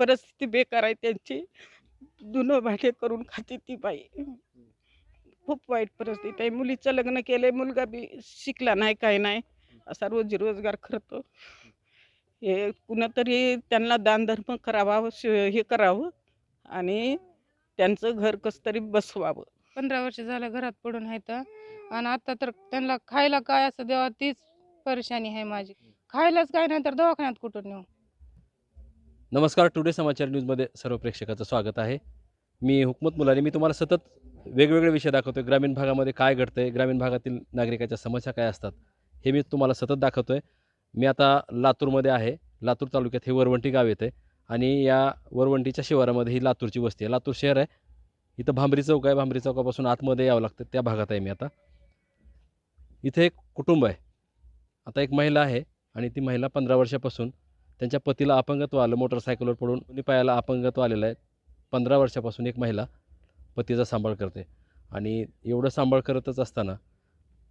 परिस्थिती बेकार आहे त्यांची धुणं भाटे करून खाते ती बाई. खूप वाईट परिस्थिती आहे. मुलीचं लग्न केलंय मुलगा बी शिकला नाही काय नाही. असा रोजी रोजगार करतो. हे कुणातरी त्यांना दानधर्म करावा हे करावं आणि त्यांचं घर कसं तरी बसवावं. पंधरा वर्ष झालं घरात पडून आहेत आणि आता तर त्यांना खायला काय असं देवा तीच परेशानी आहे माझी. खायलाच काय नाही तर दवाखान्यात कुठून नेऊ? नमस्कार टुडे समाचार न्यूजमध्ये सर्व प्रेक्षकाचं स्वागत आहे. मी हुकमत मुलाने मी तुम्हाला सतत वेगवेगळे विषय दाखवतोय. ग्रामीण भागामध्ये काय घडतंय ग्रामीण भागातील नागरिकाच्या समस्या काय असतात हे मी तुम्हाला सतत दाखवतोय. मी आता लातूरमध्ये आहे. लातूर तालुक्यात हे वरवंटी गाव येते आणि या वरवंटीच्या शिवारामध्ये ही लातूरची वस्ती आहे. लातूर शहर आहे. इथं भांबरी चौक आहे. भांबरी चौकापासून आतमध्ये यावं लागतं. त्या भागात आहे मी आता. इथे एक कुटुंब आहे. आता एक महिला आहे आणि ती महिला पंधरा वर्षापासून त्यांच्या पतीला अपंगत्व आलं मोटरसायकलवर पडून दोन्ही पायाला अपंगत्व आलेलं आहे. पंधरा वर्षापासून एक महिला पतीचा सांभाळ करते. आणि एवढं सांभाळ करतच असताना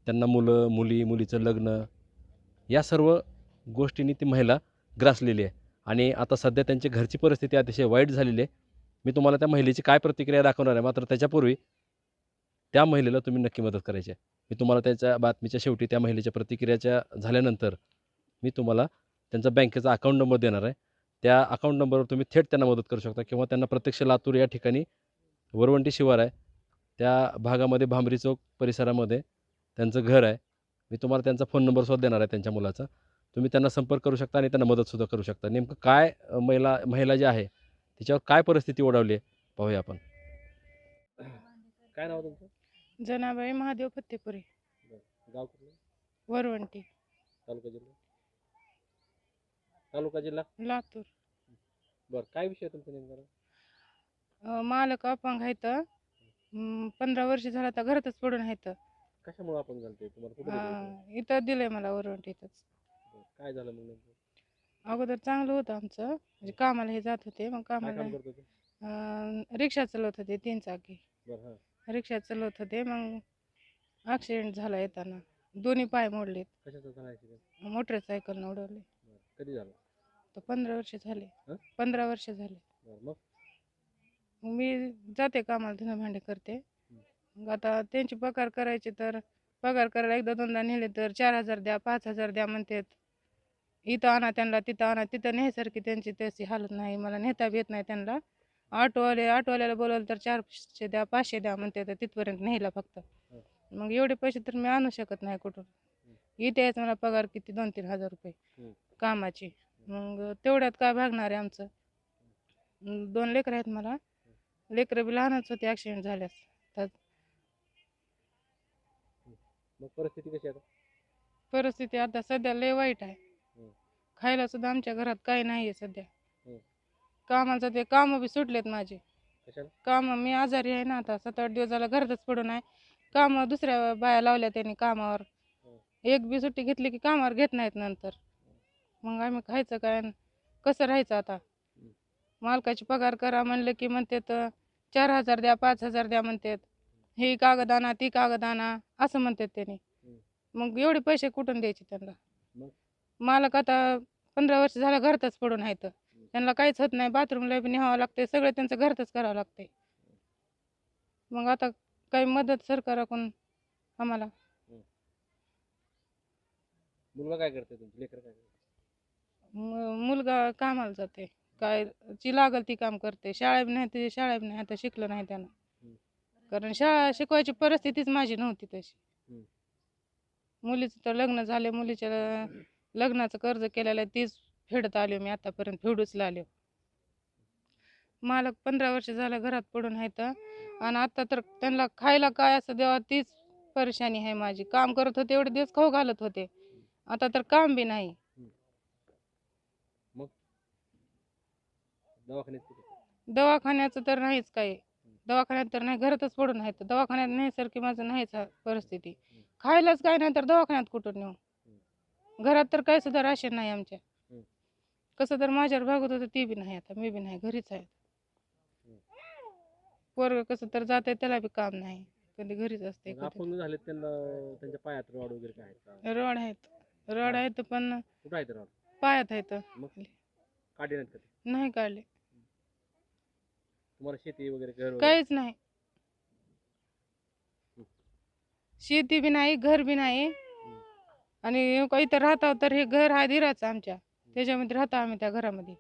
त्यांना मुलं मुली मुलीचं लग्न या सर्व गोष्टींनी ती महिला ग्रासलेली आहे. आणि आता सध्या त्यांची घरची परिस्थिती अतिशय वाईट झालेली आहे. मी तुम्हाला त्या महिलेची काय प्रतिक्रिया दाखवणार आहे? मात्र त्याच्यापूर्वी त्या महिलेला तुम्ही नक्की मदत करायची आहे. मी तुम्हाला त्याच्या बातमीच्या शेवटी त्या महिलेच्या प्रतिक्रियाच्या झाल्यानंतर मी तुम्हाला त्यांचा बँकेचा अकाउंट नंबर देणार आहे. त्या अकाउंट नंबरवर तुम्ही थेट त्यांना मदत करू शकता किंवा त्यांना प्रत्यक्ष लातूर या ठिकाणी वरवंटी शिवार आहे. त्या भागामध्ये भांबरी चौक परिसरामध्ये त्यांचं घर आहे. मी तुम्हाला त्यांचा फोन नंबरसुद्धा देणार आहे त्यांच्या मुलाचा. तुम्ही त्यांना संपर्क करू शकता आणि त्यांना मदतसुद्धा करू शकता. नेमकं काय महिला महिला जी आहे तिच्यावर काय परिस्थिती ओढवली आहे पाहूया आपण. काय नाव तुमचं? जनाबाई महादेव फत्तेपुरी. गाव कुठलं? वरवंटी. तालुका जिल्हा? तालुका जिल्हा? लातूर. बरं काय विषय तुमचा नेमका? अं, मालक अपंग आहेत. पंधरा वर्ष झालं आता घरातच पडून आहेत. कशामुळे आपण घालतोय तुम्हाला कुठे इथं दिलंय मला वरवंटीतच काय झालं मग नेमकं? अगोदर चांगलं होतं आमचं. म्हणजे कामाला हे जात होते मग काय कामाला काम करत होते? अं, रिक्षा चालवत होते तीन चाकी. बरं हां. रिक्षा चालवत होते मग ॲक्सिडेंट झाला येताना. दोन्ही पाय मोडलेत. कशाचं झालं ॲक्सिडेंट मोटरसायकलनं उडवले. कधी झालं? तर पंधरा वर्ष झाले? पंधरा वर्ष झाले. बरं मग? मग मी जाते कामाला धुणं भांडे करते. मग आता त्यांची पगार करायची तर पगार करायला एकदा दोनदा नेले तर चार हजार द्या पाच हजार द्या म्हणतात. इथं आणा त्यांना तिथं आणा तिथं नेसारखी त्यांची तशी हालत नाही. मला नेता बी येत नाही त्यांना. ऑटोवाले ऑटोवाल्याला बोलवलं तर चारशे द्या पाचशे द्या म्हणते तर तिथपर्यंत नेला फक्त. मग एवढे पैसे तर मी आणू शकत नाही कुठून. इथे यायचं मला पगार किती? दोन तीन हजार रुपये. कामाची. मग तेवढ्यात काय भागणार आहे आमचं? दोन लेकरं आहेत मला. लेकरं बी लहानच होते ॲक्सिडेंट झाल्यास. तर मग परिस्थिती कशी आहे परिस्थिती आता सध्या लय वाईट आहे. खायला सुद्धा आमच्या घरात काही नाही आहे सध्या. कामाचं ते कामं बी सुटलेत माझे. कशाला? काम मी आजारी आहे ना आता सात आठ दिवस झाला घरातच पडून आहे. काम दुसऱ्या बाया लावल्या त्यांनी कामावर. एक बी सुट्टी घेतली की कामावर घेत नाहीत नंतर. मग आम्ही खायचं काय अन कसं राहायचं आता? मालकाची पगार करा म्हणलं की म्हणतात चार हजार द्या पाच हजार द्या म्हणतात. ही कागद आणा ती कागद आणा असं म्हणतात त्यांनी. मग एवढे पैसे कुठून द्यायचे त्यांना? मग? मालक आता पंधरा वर्ष झालं घरातच पडून आहेत. त्यांना काहीच होत नाही. बाथरूमला बी न्यावं लागते सगळं त्यांचं घरातच करावं लागते मग आता काही मदत सरकाराकडून आम्हाला. मुलगा काय करते तुमची? लेकर काय करते मुलगा कामाला जाते काय जी लागल ती काम करते शाळा बी नाही ते शाळा बी नाही आता शिकलं नाही त्यानं. कारण शाळा शिकवायची परिस्थितीच माझी नव्हती तशी. मुलीचं तर लग्न झाले मुलीच्या लग्नाचं कर्ज केलेलं आहे तीच फेडत आले मी आतापर्यंत फेडूच लागले. मालक पंधरा वर्ष झालं घरात पडून आहेत आणि आता तर त्यांना खायला काय असं द्यावं तीच परेशानी आहे माझी. काम करत होते एवढे दिवस खाऊ घालत होते. आता तर काम बी नाही. दवाखान्यात कुठे? दवाखान्याचं तर नाहीच काही. दवाखान्यात तर नाही घरातच पडून आहेत. दवाखान्यात न्यायसारखी माझं नाहीच हा परिस्थिती. खायलाच काय नाही तर दवाखान्यात कुठून नेऊ? घरात तर काही सुद्धा राशन नाही आमच्या. हम्म. कसं तर माझ्यावर भागत होतं ती बी नाही आता मी बी नाही घरीच आहे. पोरग कसं तर जाते त्याला बी काम नाही. कधी घरीच असते मग अपंग झाले त्यांना त्यांच्या पायात रॉड वगैरे काय आहेत का? रड आहेत. रड आहेत पण कुठं आहेत रॉड? पायात आहेत मग काढे नाहीत का ते? नाही काढले. तुम्हाला शेती वगैरे घर वगैरे? काहीच नाही. शेती बी नाही घर बी नाही. आणि काही तर राहतो तर हे घर आहे दिराचं आमच्या. त्याच्यामध्ये राहतो आम्ही त्या घरामध्ये.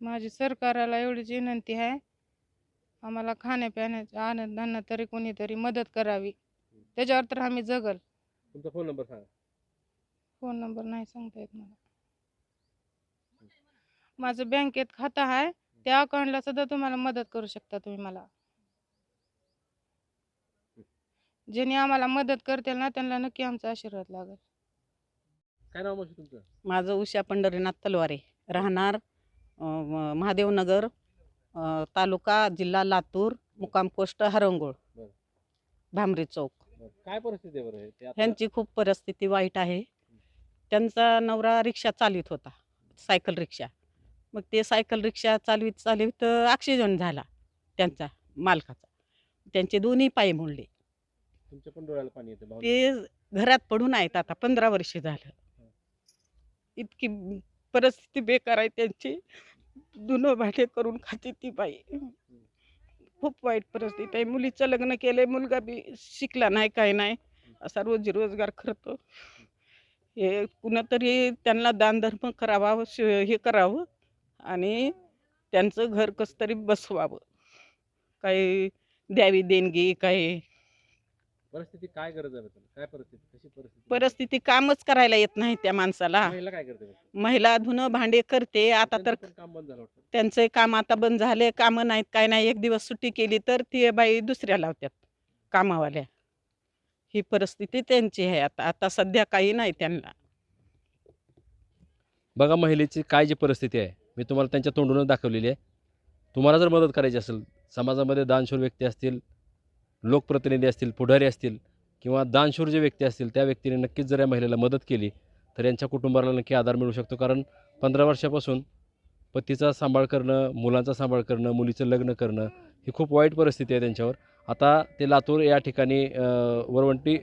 माझी सरकाराला एवढीच विनंती आहे. आम्हाला खाण्यापिण्याच्या आनंदांना तरी कोणीतरी मदत करावी. त्याच्यावर तर आम्ही जगल. तुमचा फोन नंबर सांगा. फोन नंबर नाही सांगता येत मला. माझं बँकेत खातं आहे त्या अकाउंटला सुद्धा तुम्हाला मदत करू शकता तुम्ही मला. ज्यांनी आम्हाला मदत करतील ना त्यांना नक्की आमचा आशीर्वाद लागेल. काय नाव मावशी तुमचं? माझं उषा पंढरीनाथ तलवारे. राहणार अं, महादेवनगर अं, तालुका जिल्हा लातूर मुक्काम पोस्ट हरंगोळ. बरं. भामरी चौक. काय परिस्थिती आहे बरं हे? ते आता- ह्यांची खूप परिस्थिती वाईट आहे. त्यांचा नवरा रिक्षा चालवित होता सायकल रिक्षा. मग ते सायकल रिक्षा चालवीत चालवीत ॲक्सिडेंट झाला त्यांचा मालकाचा. त्यांचे दोन्ही पाय मोडले. तुमच्या पण डोळ्याला पाणी येते भावना. ते घरात पडून आहेत आता पंधरा वर्ष झालं. इतकी परिस्थिती बेकार आहे त्यांची. दुनो भाटे करून खाते ती बाई. खूप वाईट परिस्थिती आहे. मुलीचं लग्न केलंय मुलगा बी शिकला नाही काय नाही. असा रोजी रोजगार करतो. हे कुणीतरी त्यांना दानधर्म करावा श- हे करावं आणि त्यांचं घर कसं तरी बसवावं. काही द्यावी देणगी काही परिस्थिती काय गरज आहे त्याला? काय परिस्थिती? कशी परिस्थिती? परिस्थिती कामच करायला येत नाही त्या माणसाला. महिला काय करते बरं? महिला धुणं भांडे करते आता तर त्यांचं पण काम बंद झालं वाटतं. त्यांचं काम आता बंद झाले कामं नाहीत काय नाही एक दिवस सुट्टी केली तर ती बाई दुसऱ्या लावतात कामावाल्या. ही परिस्थिती त्यांची आहे. आता आता सध्या काही नाही त्यांना. बघा महिलेची काय जी परिस्थिती आहे. मी तुम्हाला त्यांच्या तोंडूनच दाखवलेली आहे. तुम्हाला जर मदत करायची असेल समाजामध्ये दानशूर व्यक्ती असतील लोकप्रतिनिधी असतील पुढारी असतील किंवा दानशूर जे व्यक्ती असतील त्या व्यक्तीने नक्कीच जर या महिलेला मदत केली तर यांच्या कुटुंबाला नक्की आधार मिळू शकतो. कारण पंधरा वर्षापासून पतीचा सांभाळ करणं मुलांचा सांभाळ करणं मुलीचं लग्न करणं ही खूप वाईट परिस्थिती आहे त्यांच्यावर. आता ते लातूर या ठिकाणी वरवंटी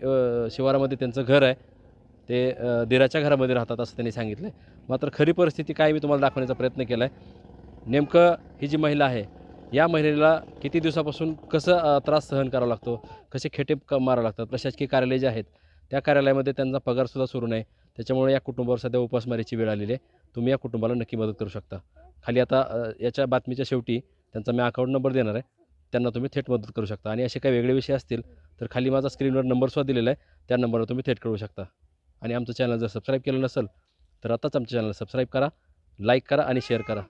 शिवारामध्ये त्यांचं घर आहे. ते दिराच्या घरामध्ये राहतात असं त्यांनी सांगितलं मात्र खरी परिस्थिती काय मी तुम्हाला दाखवण्याचा प्रयत्न केला आहे नेमकं ही जी महिला आहे या महिलेला किती दिवसापासून कसं त्रास सहन करावा लागतो? कसे खेटे क मारावं लागतात? प्रशासकीय कार्यालय जे आहेत त्या कार्यालयामध्ये त्यांचा पगारसुद्धा सुरू नाही. त्याच्यामुळे या कुटुंबावर सध्या उपासमारीची वेळ आलेली आहे. तुम्ही या कुटुंबाला नक्की मदत करू शकता. खाली आता याच्या बातमीच्या शेवटी त्यांचा मी अकाउंट नंबर देणार आहे. त्यांना तुम्ही थेट मदत करू शकता. आणि असे काही वेगळे विषय असतील तर खाली माझा स्क्रीनवर नंबरसुद्धा दिलेला आहे. त्या नंबरवर तुम्ही थेट करू शकता. आणि आमचं चॅनल जर सबस्क्राईब केलं नसेल तर आताच आमच्या चॅनलला सबस्क्राईब करा लाईक करा आणि शेअर करा.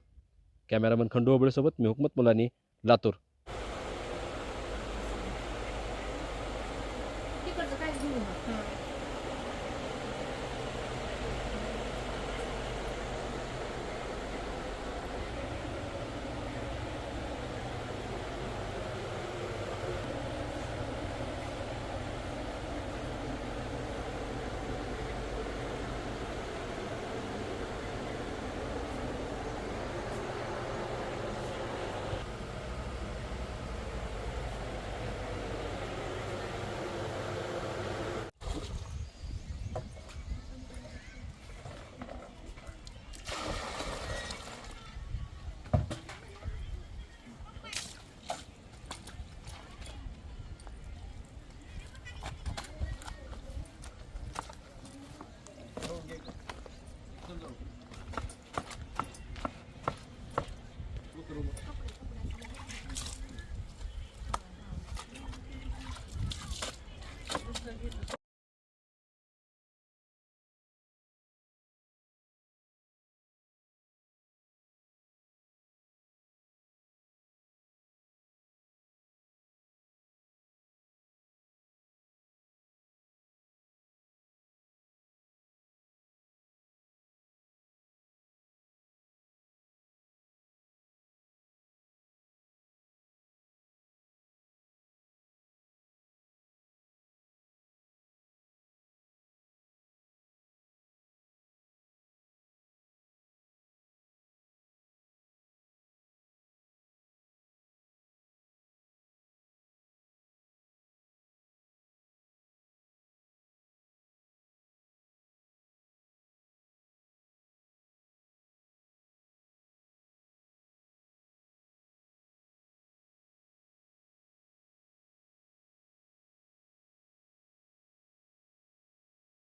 कॅमेरामन खंडू होबळेसोबत मी हुकमत मुलानी लातूर.